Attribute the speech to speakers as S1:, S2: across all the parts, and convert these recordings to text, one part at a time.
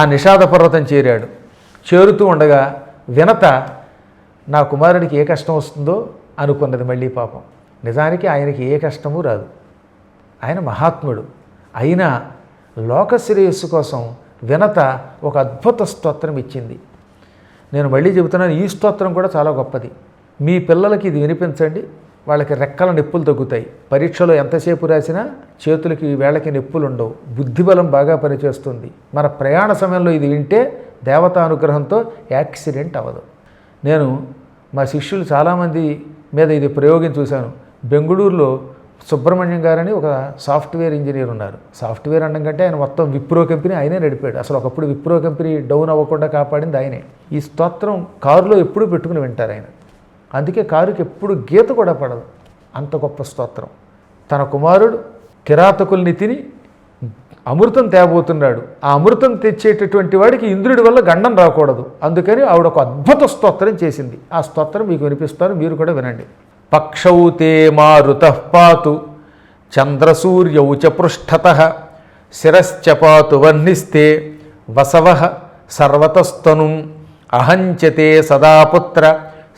S1: ఆ నిషాద పర్వతం చేరాడు. చేరుతూ ఉండగా వినత నా కుమారుడికి ఏ కష్టం వస్తుందో అనుకున్నది మళ్ళీ పాపం. నిజానికి ఆయనకి ఏ కష్టము రాదు. ఆయన మహాత్ముడు. అయినా లోక శ్రేయస్సు కోసం వినత ఒక అద్భుత స్తోత్రం ఇచ్చింది. నేను మళ్ళీ చెబుతున్నాను ఈ స్తోత్రం కూడా చాలా గొప్పది. మీ పిల్లలకి ఇది వినిపించండి. వాళ్ళకి రెక్కల నొప్పులు తగ్గుతాయి. పరీక్షలో ఎంతసేపు రాసినా చేతులకి వేళ్ళకి నొప్పులు ఉండవు. బుద్ధిబలం బాగా పనిచేస్తుంది. మన ప్రయాణ సమయంలో ఇది వింటే దేవతా అనుగ్రహంతో యాక్సిడెంట్ అవ్వదు. నేను మా శిష్యులు చాలామంది మీద ఇది ప్రయోగం చూశాను. బెంగళూరులో సుబ్రహ్మణ్యం గారని ఒక సాఫ్ట్వేర్ ఇంజనీర్ ఉన్నారు. సాఫ్ట్వేర్ అనడం కంటే ఆయన మొత్తం విప్రో కంపెనీ ఆయనే నడిపాడు. అసలు ఒకప్పుడు విప్రో కంపెనీ డౌన్ అవ్వకుండా కాపాడింది ఆయనే. ఈ స్తోత్రం కారులో ఎప్పుడూ పెట్టుకుని వింటారు ఆయన. అందుకే కారుకి ఎప్పుడు గీత కూడా పడదు. అంత గొప్ప స్తోత్రం. తన కుమారుడు కిరాతకుల్ని తిని అమృతం తేబోతున్నాడు. ఆ అమృతం తెచ్చేటటువంటి వాడికి ఇంద్రుడి వల్ల గండం రాకూడదు. అందుకని ఆవిడ ఒక అద్భుత స్తోత్రం చేసింది. ఆ స్తోత్రం మీకు వినిపిస్తాను మీరు కూడా వినండి. పక్షౌతే మారుత పాతు చంద్రసూర్యౌ చ పృష్ఠత శిరశ్చ పాతు వర్ణిస్తే వసవ సర్వతస్తను అహంచతే సదాపుత్ర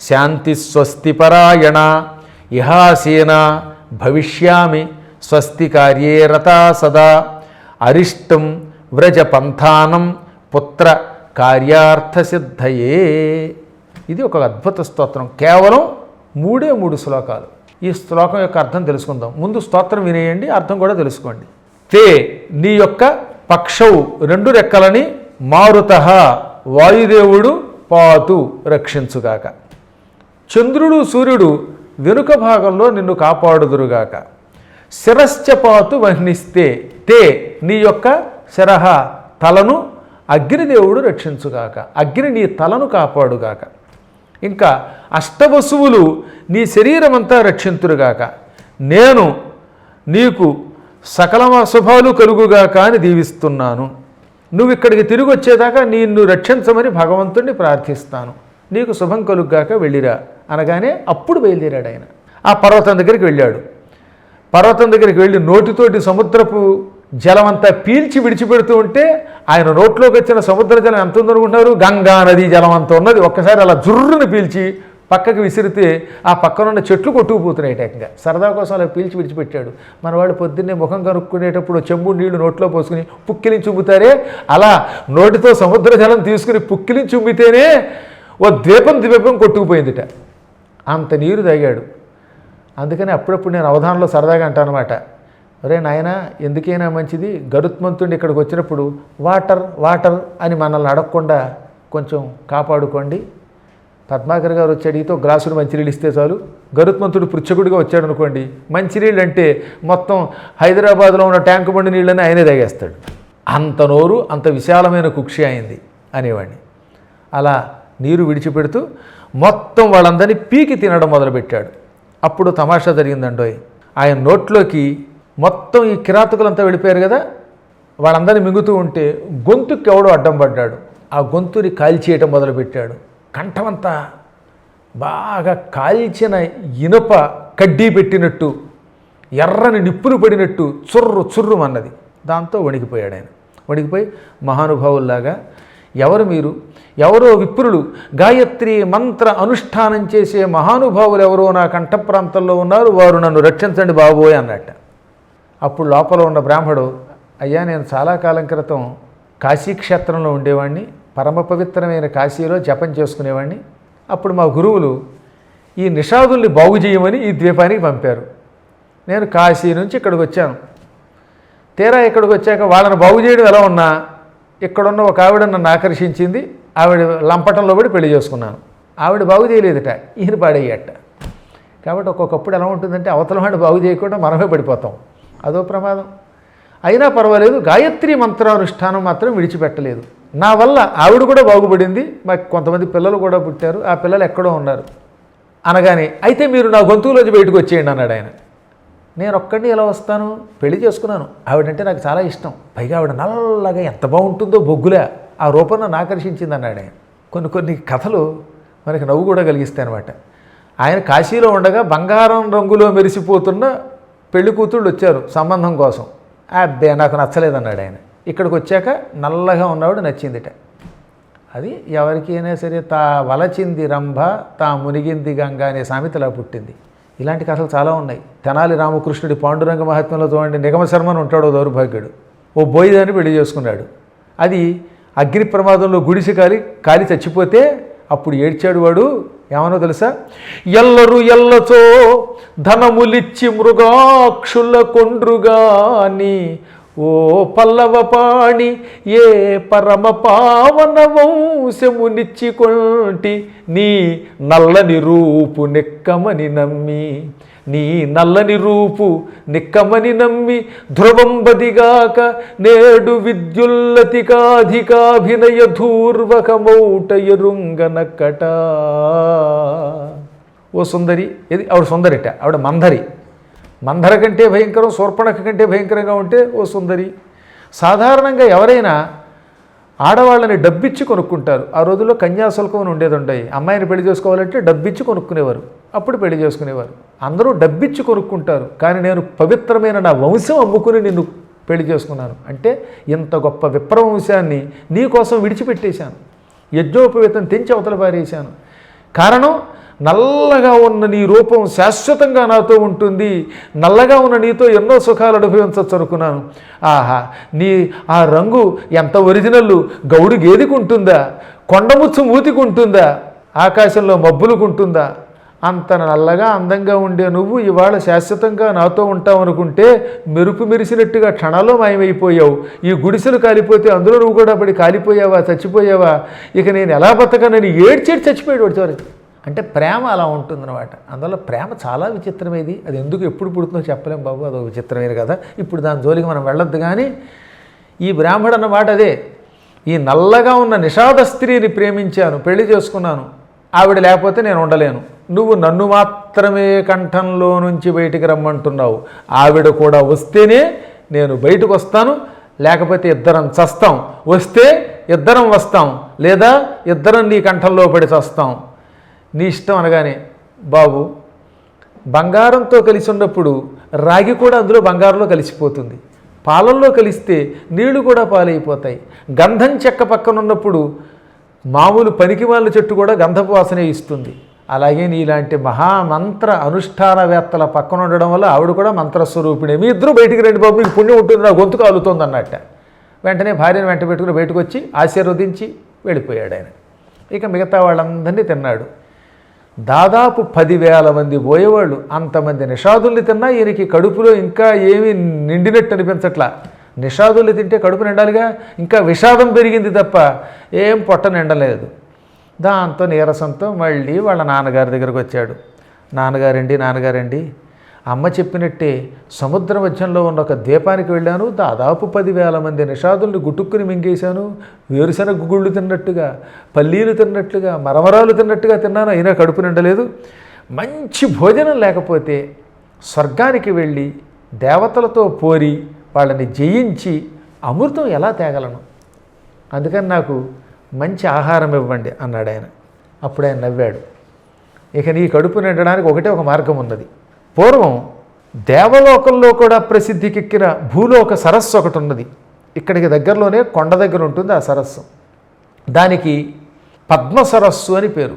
S1: శాంతి స్వస్తిపరాయణ ఇహాసీన భవిష్యామి స్వస్తి కార్యే రతా సదా. అరిష్టం వ్రజ పంథానం పుత్ర కార్యార్థసిద్ధయే. ఇది ఒక అద్భుత స్తోత్రం. కేవలం మూడే మూడు శ్లోకాలు. ఈ శ్లోకం యొక్క అర్థం తెలుసుకుందాం. ముందు స్తోత్రం వినేయండి అర్థం కూడా తెలుసుకోండి. తే నీ యొక్క పక్షవు రెండు రెక్కలని మారుత వాయుదేవుడు పాతు రక్షించుగాక. చంద్రుడు సూర్యుడు వెనుక భాగంలో నిన్ను కాపాడుదురుగాక. శిరశ్చపాతు వహ్నిస్తే తే నీ యొక్క శరహ తలను అగ్నిదేవుడు రక్షించుగాక. అగ్ని నీ తలను కాపాడుగాక. ఇంకా అష్టవసువులు నీ శరీరమంతా రక్షింతురుగాక. నేను నీకు సకల శుభాలు కలుగుగాక అని దీవిస్తున్నాను. నువ్వు ఇక్కడికి తిరిగి వచ్చేదాకా నిన్ను రక్షించమని భగవంతుణ్ణి ప్రార్థిస్తాను. నీకు శుభం కలుగ్గాక వెళ్ళిరా. అనగానే అప్పుడు బయలుదేరాడు ఆయన. ఆ పర్వతం దగ్గరికి వెళ్ళాడు. పర్వతం దగ్గరికి వెళ్ళి నోటితోటి సముద్రపు జలం అంతా పీల్చి విడిచిపెడుతూ ఉంటే ఆయన నోట్లోకి వచ్చిన సముద్ర జలం ఎంత ఉందనుకుంటున్నారు? గంగా నది జలం అంత ఉన్నది. ఒక్కసారి అలా జుర్రుని పీల్చి పక్కకి విసిరితే ఆ పక్కనున్న చెట్లు కొట్టుకుపోతున్నాయి ఏకంగా. సరదా కోసం అలా పీల్చి విడిచిపెట్టాడు. మన పొద్దున్నే ముఖం కనుక్కునేటప్పుడు చెంబు నీళ్ళు నోట్లో పోసుకుని పుక్కిలించి ఉమ్ముతారే అలా నోటితో సముద్ర జలం తీసుకుని పుక్కిలించి ఉమ్మితేనే ఓ ద్వీపం ద్వీపం కొట్టుకుపోయిందిట. అంత నీరు తాగాడు. అందుకని అప్పుడప్పుడు నేను అవధానంలో సరదాగా అంటానమాట. ఒరే నాయన ఎందుకైనా మంచిది? గరుత్మంతుడు ఇక్కడికి వచ్చినప్పుడు వాటర్ వాటర్ అని మనల్ని అడగకుండా కొంచెం కాపాడుకోండి. పద్మాకర్ గారు వచ్చి అడిగితే గ్లాసులు మంచినీళ్ళు ఇస్తే చాలు. గరుత్మంతుడు పృచ్ఛకుడిగా వచ్చాడు అనుకోండి మంచినీళ్ళు అంటే మొత్తం హైదరాబాద్లో ఉన్న ట్యాంక్ బండి నీళ్ళని ఆయనే తాగేస్తాడు. అంత నోరు అంత విశాలమైన కుక్షి అయింది అనేవాడిని. అలా నీరు విడిచిపెడుతూ మొత్తం వాళ్ళందరినీ పీకి తినడం మొదలుపెట్టాడు. అప్పుడు తమాషా జరిగిందండోయ్. ఆయన నోట్లోకి మొత్తం ఈ కిరాతకులంతా వెళ్ళిపోయారు కదా? వాళ్ళందరినీ మింగుతూ ఉంటే గొంతుకి ఎవడో అడ్డం పడ్డాడు. ఆ గొంతుని కాల్చేయటం మొదలుపెట్టాడు. కంఠమంతా బాగా కాల్చిన ఇనుప కడ్డీ పెట్టినట్టు ఎర్రని నిప్పులు పడినట్టు చుర్రు చుర్రు అన్నది దాంతో వణికిపోయాడు ఆయన. వణికిపోయి మహానుభావుల్లాగా ఎవరు మీరు? ఎవరో విప్రులు. గాయత్రి మంత్ర అనుష్ఠానం చేసే మహానుభావులు ఎవరో నా కంఠ ప్రాంతంలో ఉన్నారు వారు నన్ను రక్షించండి బాబోయ్ అన్నట్ట. అప్పుడు లోపల ఉన్న బ్రాహ్మడు అయ్యా నేను చాలా కాలం క్రితం కాశీక్షేత్రంలో ఉండేవాడిని పరమ పవిత్రమైన కాశీలో జపం చేసుకునేవాడిని అప్పుడు మా గురువులు ఈ నిషాదుల్ని బాగు చేయమని ఈ ద్వీపానికి పంపారు. నేను కాశీ నుంచి ఇక్కడికి వచ్చాను. తీరా ఇక్కడికి వచ్చాక వాళ్ళని బాగు చేయడం ఎలా ఉన్నా ఇక్కడున్న ఒక ఆవిడ నన్ను ఆకర్షించింది ఆవిడ లంపటంలో పడి పెళ్ళి చేసుకున్నాను. ఆవిడ బాగు చేయలేదట ఈయన పాడయ్యట. కాబట్టి ఒక్కొక్కప్పుడు ఎలా ఉంటుందంటే అవతల వాడిని బాగు చేయకుండా మనమే పడిపోతాం. అదో ప్రమాదం. అయినా పర్వాలేదు గాయత్రి మంత్రానుష్ఠానం మాత్రం విడిచిపెట్టలేదు. నా వల్ల ఆవిడ కూడా బాగుపడింది మాకు కొంతమంది పిల్లలు కూడా పుట్టారు ఆ పిల్లలు ఎక్కడో ఉన్నారు. అనగానే అయితే మీరు నా గొంతులోంచి బయటకు వచ్చేయండి అన్నాడు ఆయన. నేను ఒక్కడిని ఎలా వస్తాను? పెళ్ళి చేసుకున్నాను. ఆవిడంటే నాకు చాలా ఇష్టం. పైగా ఆవిడ నల్లగా ఎంత బాగుంటుందో బొగ్గులే ఆ రూపం నన్ను ఆకర్షించింది అన్నాడు ఆయన. కొన్ని కొన్ని కథలు మనకి నవ్వు కూడా కలిగిస్తాయి అనమాట ఆయన కాశీలో ఉండగా బంగారం రంగులో మెరిసిపోతున్న పెళ్ళి కూతుళ్ళు వచ్చారు సంబంధం కోసం. అబ్బే నాకు నచ్చలేదన్నాడు ఆయన. ఇక్కడికి వచ్చాక నల్లగా ఉన్నవాడు నచ్చిందిట. అది ఎవరికైనా సరే తా వలచింది రంభ తా మునిగింది గంగ అనే సామెతలా పుట్టింది. ఇలాంటి కథలు చాలా ఉన్నాయి. తెనాలి రామకృష్ణుడి పాండురంగ మహాత్మ్యంలో చూడండి నిగమ శర్మను ఉంటాడు దౌర్భాగ్యుడు. ఓ బోయిదాన్ని పెళ్ళి చేసుకున్నాడు. అది అగ్ని ప్రమాదంలో గుడిసి కాలి కాలి చచ్చిపోతే అప్పుడు ఏడ్చాడు వాడు. ఏమనో తెలుసా? ఎల్లరు ఎల్లతో ధనములిచ్చి మృగాక్షుల కొండ్రుగాని ఓ పల్లవపాణి ఏ పరమ పావన వంశమునిచ్చి కొంటి నీ నల్లని రూపు నెక్కమని నమ్మి నీ నల్లని రూపు నిక్కమని నమ్మి ధ్రువంబదిగాక నేడు విద్యుల్లతికాధికాభినయ ధూర్వకమౌట ఎరుంగనక్కట ఓ సుందరి ఇది ఆవిడ సుందరిట ఆవిడ మందరి. మందర కంటే భయంకరం శూర్పణఖ కంటే భయంకరంగా ఉంటే ఓ సుందరి. సాధారణంగా ఎవరైనా ఆడవాళ్ళని డబ్బిచ్చి కొనుక్కుంటారు. ఆ రోజుల్లో కన్యాశుల్కం అని ఉండేది ఉంటాయి అమ్మాయిని పెళ్ళి చేసుకోవాలంటే డబ్బిచ్చి కొనుక్కునేవారు. అప్పుడు పెళ్ళి చేసుకునేవారు. అందరూ డబ్బిచ్చి కొనుక్కుంటారు. కానీ నేను పవిత్రమైన నా వంశం అమ్ముకుని నిన్ను పెళ్ళి చేసుకున్నాను. అంటే ఇంత గొప్ప విప్రవంశాన్ని నీ కోసం విడిచిపెట్టేశాను. యజ్ఞోపవేతం తెంచి అవతల పారేశాను. కారణం నల్లగా ఉన్న నీ రూపం శాశ్వతంగా నాతో ఉంటుంది. నల్లగా ఉన్న నీతో ఎన్నో సుఖాలు అనుభవించవచ్చు అనుకున్నాను ఆహా నీ ఆ రంగు ఎంత ఒరిజినల్ గౌడు గేదికి ఉంటుందా కొండముచ్చు మూతికి ఉంటుందా ఆకాశంలో మబ్బులుకుంటుందా అంత నల్లగా అందంగా ఉండే నువ్వు ఇవాళ శాశ్వతంగా నాతో ఉంటావు అనుకుంటే మెరుపు మెరిసినట్టుగా క్షణాల్లో మాయమైపోయావు. ఈ గుడిసెలు కాలిపోతే అందులో నువ్వు కూడా పడి కాలిపోయావా? చచ్చిపోయావా? ఇక నేను ఎలా బతకనని ఏడ్చేడు చచ్చిపోయాడు వాడు చివరికి అంటే ప్రేమ అలా ఉంటుందన్నమాట. అందువల్ల ప్రేమ చాలా విచిత్రమైనది అది ఎందుకు ఎప్పుడు పుడుతుందో చెప్పలేం బాబు అదొక విచిత్రమైన కదా ఇప్పుడు దాని జోలికి మనం వెళ్ళొద్దు కానీ ఈ బ్రాహ్మడు అన్నమాట అదే. ఈ నల్లగా ఉన్న నిషాద స్త్రీని ప్రేమించాను పెళ్ళి చేసుకున్నాను. ఆవిడ లేకపోతే నేను ఉండలేను. నువ్వు నన్ను మాత్రమే కంఠంలో నుంచి బయటికి రమ్మంటున్నావు. ఆవిడ కూడా వస్తేనే నేను బయటకు వస్తాను. లేకపోతే ఇద్దరం చస్తాం. వస్తే ఇద్దరం వస్తాం. లేదా ఇద్దరం నీ కంఠంలో పడి చస్తాం. నీ ఇష్టం అనగానే బాబు బంగారంతో కలిసి ఉన్నప్పుడు రాగి కూడా అందులో బంగారంలో కలిసిపోతుంది. పాలల్లో కలిస్తే నీళ్ళు కూడా పాలైపోతాయి. గంధం చెక్క పక్కన ఉన్నప్పుడు మామూలు వాళ్ళ చెట్టు కూడా గంధపు వాసనే ఇస్తుంది. అలాగే నీలాంటి మహామంత్ర అనుష్ఠానవేత్తల పక్కన ఉండడం వల్ల ఆవిడ కూడా మంత్రస్వరూపిణి. మీ ఇద్దరు బయటికి రండి బాబు మీకు పుణ్యం ఉంటుంది నా గొంతు కాలుతుంది అన్నట్ట వెంటనే భార్యను వెంట పెట్టుకుని బయటకు వచ్చి ఆశీర్వదించి వెళ్ళిపోయాడు ఆయన. ఇక మిగతా వాళ్ళందరినీ తిన్నాడు. దాదాపు పదివేల మంది పోయేవాళ్ళు అంతమంది నిషాదుల్ని తిన్నా ఈయనకి కడుపులో ఇంకా ఏమీ నిండినట్టు అనిపించట్లా. నిషాదుల్ని తింటే కడుపు నిండాలిగా ఇంకా విషాదం పెరిగింది తప్ప ఏం పొట్ట నిండలేదు. దాంతో నీరసంతో మళ్ళీ వాళ్ళ నాన్నగారి దగ్గరకు వచ్చాడు. నాన్నగారండి నాన్నగారండి అమ్మ చెప్పినట్టే సముద్ర మధ్యంలో ఉన్న ఒక ద్వీపానికి వెళ్ళాను. దాదాపు పదివేల మంది నిషాదుల్ని గుటుక్కుని మింగేశాను. వేరుశనగ గుళ్ళు తిన్నట్టుగా పల్లీలు తిన్నట్టుగా మరమరాలు తిన్నట్టుగా తిన్నాను. అయినా కడుపు నిండలేదు. మంచి భోజనం లేకపోతే స్వర్గానికి వెళ్ళి దేవతలతో పోరి వాళ్ళని జయించి అమృతం ఎలా తేగలను? అందుకని నాకు మంచి ఆహారం ఇవ్వండి అన్నాడు ఆయన అప్పుడు ఆయన నవ్వాడు. ఇక నీ కడుపు నిండడానికి ఒకటే ఒక మార్గం ఉన్నది. పూర్వం దేవలోకంలో కూడా ప్రసిద్ధికెక్కిన భూలోక సరస్సు ఒకటి ఉన్నది. ఇక్కడికి దగ్గరలోనే కొండ దగ్గర ఉంటుంది ఆ సరస్సు. దానికి పద్మ సరస్సు అని పేరు.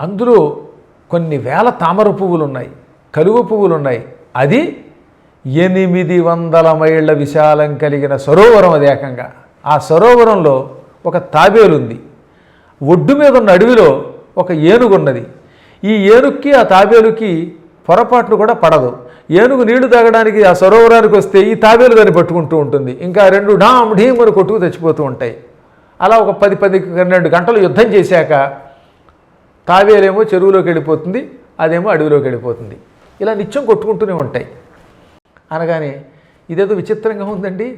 S1: అందులో కొన్ని వేల తామర పువ్వులు ఉన్నాయి. కలువ పువ్వులు ఉన్నాయి. అది ఎనిమిది వందల మైళ్ళ విశాలం కలిగిన సరోవరం అది ఏకంగా. ఆ సరోవరంలో ఒక తాబేలు ఉంది ఒడ్డు మీద ఉన్న అడవిలో ఒక ఏనుగు ఉన్నది ఈ ఏనుక్కి ఆ తాబేలుకి పొరపాట్లు కూడా పడదు. ఏనుగు నీళ్ళు తాగడానికి ఆ సరోవరానికి వస్తే ఈ తాబేలు దాన్ని పట్టుకుంటూ ఉంటుంది. ఇంకా రెండు ఢామ్ ఢీమ్ అని కొట్టుకు తెచ్చిపోతూ ఉంటాయి. అలా ఒక పది పది పన్నెండు గంటలు యుద్ధం చేశాక తాబేలేమో చెరువులోకి వెళ్ళిపోతుంది అదేమో అడవిలోకి వెళ్ళిపోతుంది. ఇలా నిత్యం కొట్టుకుంటూనే ఉంటాయి. అనగానే ఇదేదో విచిత్రంగా ఉందండి.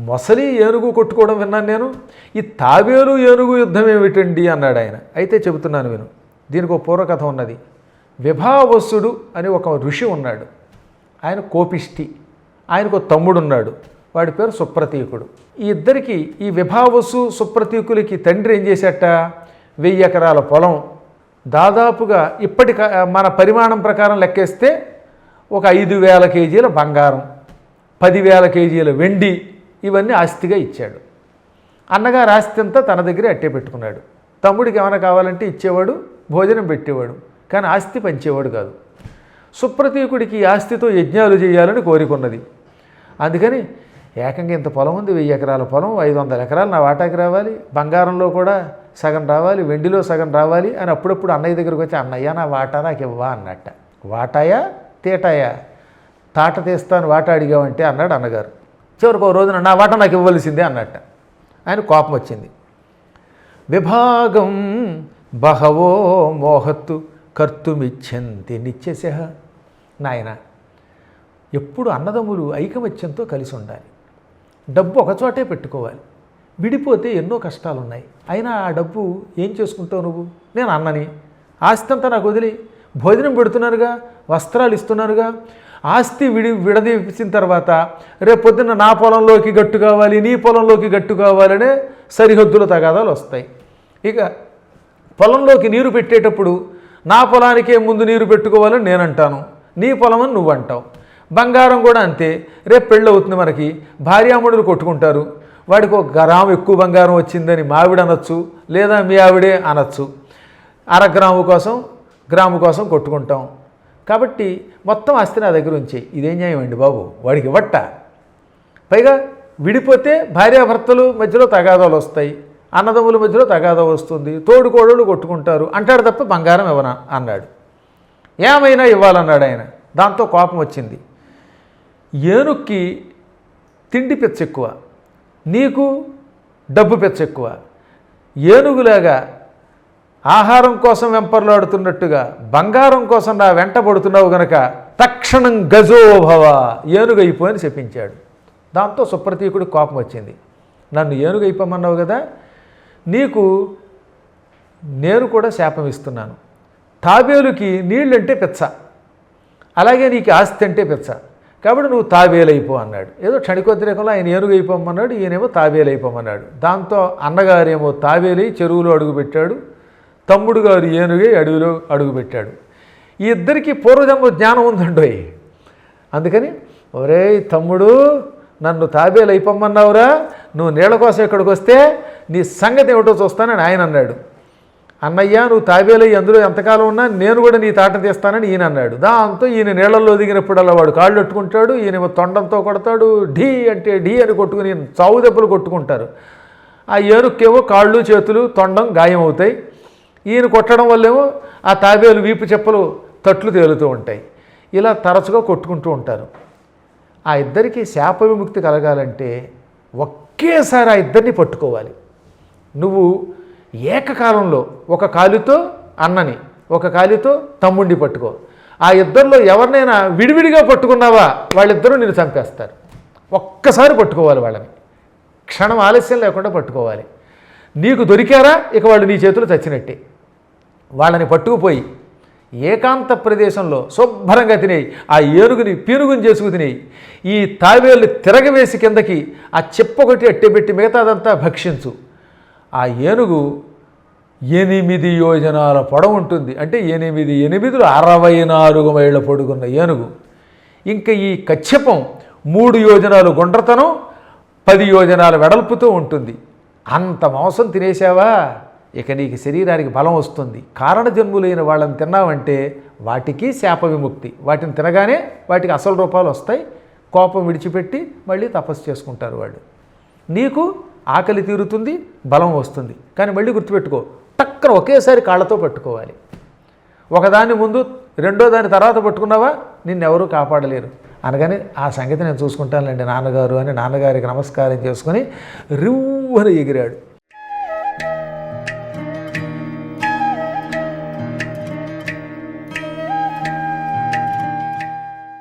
S1: మొసలి ఏనుగు కొట్టుకోవడం విన్నాను నేను. ఈ తాబేలు ఏనుగు యుద్ధం ఏమిటండి? అన్నాడు ఆయన అయితే చెబుతున్నాను విను. దీనికి ఒక పూర్వకథ ఉన్నది. విభావసుడు అని ఒక ఋషి ఉన్నాడు. ఆయన కోపిష్టి. ఆయనకు ఒక తమ్ముడు ఉన్నాడు వాడి పేరు సుప్రతీకుడు. ఈ ఇద్దరికి ఈ విభావసు సుప్రతీకులకి తండ్రి ఏం చేసేట వెయ్యి ఎకరాల పొలం. దాదాపుగా ఇప్పటి మన పరిమాణం ప్రకారం లెక్కేస్తే ఒక ఐదు వేల కేజీల బంగారం పదివేల కేజీల వెండి ఇవన్నీ ఆస్తిగా ఇచ్చాడు. అన్నగారు ఆస్తి అంతా తన దగ్గరే అట్టే పెట్టుకున్నాడు. తమ్ముడికి ఏమైనా కావాలంటే ఇచ్చేవాడు భోజనం పెట్టేవాడు. కానీ ఆస్తి పంచేవాడు కాదు. సుప్రతీకుడికి ఆస్తితో యజ్ఞాలు చేయాలని కోరికున్నది. అందుకని ఏకంగా ఇంత పొలం ఉంది వెయ్యి ఎకరాల పొలం ఐదు వందల ఎకరాలు నా వాటాకి రావాలి బంగారంలో కూడా సగం రావాలి వెండిలో సగం రావాలి అని అప్పుడప్పుడు అన్నయ్య దగ్గరకు వచ్చి అన్నయ్య నా వాటా నాకు ఇవ్వా అన్నట్ట. వాటాయా? తీటాయా? తాట తీస్తాను వాటా అడిగావంటే అన్నాడు అన్నగారు. చివరికి ఒక రోజున నా వాటా నాకు ఇవ్వవలసిందే అన్నట్ట. ఆయన కోపం వచ్చింది. విభాగం బహవో మోహత్తు కర్తుమిచ్చంతి నిత్యశ నాయన ఎప్పుడు అన్నదమ్ములు ఐకమత్యంతో కలిసి ఉండాలి. డబ్బు ఒకచోటే పెట్టుకోవాలి. విడిపోతే ఎన్నో కష్టాలు ఉన్నాయి అయినా ఆ డబ్బు ఏం చేసుకుంటావు నువ్వు? నేను అన్నని. ఆస్తి అంతా నాకు వదిలి. భోజనం పెడుతున్నానుగా వస్త్రాలు ఇస్తున్నానుగా. ఆస్తి విడి విడదీసిన తర్వాత రేపు పొద్దున్న నా పొలంలోకి గట్టు కావాలి నీ పొలంలోకి గట్టు కావాలనే సరిహద్దుల తగాదాలు వస్తాయి. ఇక పొలంలోకి నీరు పెట్టేటప్పుడు నా పొలానికే ముందు నీరు పెట్టుకోవాలని నేను అంటాను నీ పొలం అని నువ్వు అంటావు బంగారం కూడా అంతే. రేపు పెళ్ళి అవుతుంది మనకి. భార్యామణులు కొట్టుకుంటారు. వాడికి ఒక గ్రాము ఎక్కువ బంగారం వచ్చిందని మావిడ అనొచ్చు లేదా మీ ఆవిడే అనొచ్చు. అర గ్రాము కోసం గ్రాము కోసం కొట్టుకుంటాం. కాబట్టి మొత్తం ఆస్తి నా దగ్గర ఉంచే. ఇదేం న్యాయం అండి బాబు? వాడికి ఇవ్వట్ట? పైగా విడిపోతే భార్యాభర్తలు మధ్యలో తగాదాలు వస్తాయి. అన్నదమ్ముల మధ్యలో తగాద వస్తుంది తోడుకోడళ్ళు కొట్టుకుంటారు అంటాడు తప్ప బంగారం ఇవ్వనా అన్నాడు. ఏమైనా ఇవ్వాలన్నాడు ఆయన. దాంతో కోపం వచ్చింది. ఏనుక్కి తిండి పెచ్చ ఎక్కువ నీకు డబ్బు పెచ్చ ఎక్కువ ఏనుగులాగా ఆహారం కోసం వెంపర్లాడుతున్నట్టుగా బంగారం కోసం నా వెంట పడుతున్నావు గనక తక్షణం గజోభవ ఏనుగైపోని చెప్పించాడు. దాంతో సుప్రతీకుడికి కోపం వచ్చింది. నన్ను ఏనుగైపోమన్నావు కదా నీకు నేను కూడా శాపం ఇస్తున్నాను. తాబేలుకి నీళ్ళంటే పెచ్చ. అలాగే నీకు ఆస్తి అంటే పెచ్చ. కాబట్టి నువ్వు తాబేలైపో అన్నాడు. ఏదో క్షణికోద్రేకంలో ఆయన ఏనుగు అయిపోమన్నాడు ఈయనేమో తాబేలైపోమన్నాడు దాంతో అన్నగారేమో తాబేలై చెరువులో అడుగుపెట్టాడు తమ్ముడు గారు ఏనుగై అడవిలో అడుగుపెట్టాడు. ఈ ఇద్దరికి పూర్వజన్మ జ్ఞానం ఉందండోయ్. అందుకని ఒరే తమ్ముడు నన్ను తాబేలు అయిపోమన్నావురా నువ్వు నీళ్ళ కోసం ఇక్కడికి వస్తే నీ సంగతి ఏమిటో చూస్తానని ఆయన అన్నాడు. అన్నయ్య నువ్వు తాబేలై అందులో ఎంతకాలం ఉన్నా నేను కూడా నీ తాట తీస్తానని ఈయన అన్నాడు. దాంతో ఈయన నీళ్ళల్లో దిగినప్పుడల్లా వాడు కాళ్ళు పెట్టుకుంటాడు ఈయన తొండంతో కొడతాడు ఢీ అంటే ఢీ అని కొట్టుకుని చావు దెబ్బలు కొట్టుకుంటారు. ఆ ఏనుక్కేమో కాళ్ళు చేతులు తొండం గాయం అవుతాయి ఈయన కొట్టడం వల్లేమో ఆ తాబేలు వీపు చెప్పలు తట్లు తేలుతూ ఉంటాయి. ఇలా తరచుగా కొట్టుకుంటూ ఉంటారు. ఆ ఇద్దరికి శాప విముక్తి కలగాలంటే ఒకేసారి ఆ ఇద్దరిని పట్టుకోవాలి. నువ్వు ఏకకాలంలో ఒక కాలితో అన్నని ఒక కాలితో తమ్ముడిని పట్టుకో. ఆ ఇద్దరిలో ఎవరినైనా విడివిడిగా పట్టుకున్నావా? వాళ్ళిద్దరూ నిన్ను చంపేస్తారు. ఒక్కసారి పట్టుకోవాలి వాళ్ళని. క్షణం ఆలస్యం లేకుండా పట్టుకోవాలి. నీకు దొరికారా? ఇక వాళ్ళు నీ చేతులు చచ్చినట్టే. వాళ్ళని పట్టుకుపోయి ఏకాంత ప్రదేశంలో శుభ్రంగా తినేయి. ఆ ఏనుగుని పీనుగుని చేసుకు తినేయి. ఈ తావేళ్ళు తిరగవేసి కిందకి ఆ చెప్పొకటి అట్టెబెట్టి మిగతాదంతా భక్షించు. ఆ ఏనుగు ఎనిమిది యోజనాల పొడవు ఉంటుంది. అంటే ఎనిమిది ఎనిమిదిలు అరవై నాలుగు మైళ్ళ పొడుగున్న ఏనుగు. ఇంకా ఈ కచ్చపం మూడు యోజనాలు గుండ్రతనం పది యోజనాల వెడల్పుతో ఉంటుంది. అంత మాంసం తినేసావా ఇక నీకు శరీరానికి బలం వస్తుంది. కారణజన్ములైన వాళ్ళని తిన్నావంటే వాటికి శాప విముక్తి. వాటిని తినగానే వాటికి అసలు రూపాలు వస్తాయి. కోపం విడిచిపెట్టి మళ్ళీ తపస్సు చేసుకుంటారు వాళ్ళు. నీకు ఆకలి తీరుతుంది బలం వస్తుంది. కానీ మళ్ళీ గుర్తుపెట్టుకో టక్కన ఒకేసారి కాళ్ళతో పట్టుకోవాలి. ఒకదాని ముందు రెండో దాని తర్వాత పట్టుకున్నావా? నిన్నెవరూ కాపాడలేరు. అనగానే ఆ సంగతి నేను చూసుకుంటానులేండి నాన్నగారు అని నాన్నగారికి నమస్కారం చేసుకొని రివ్వన ఎగిరాడు.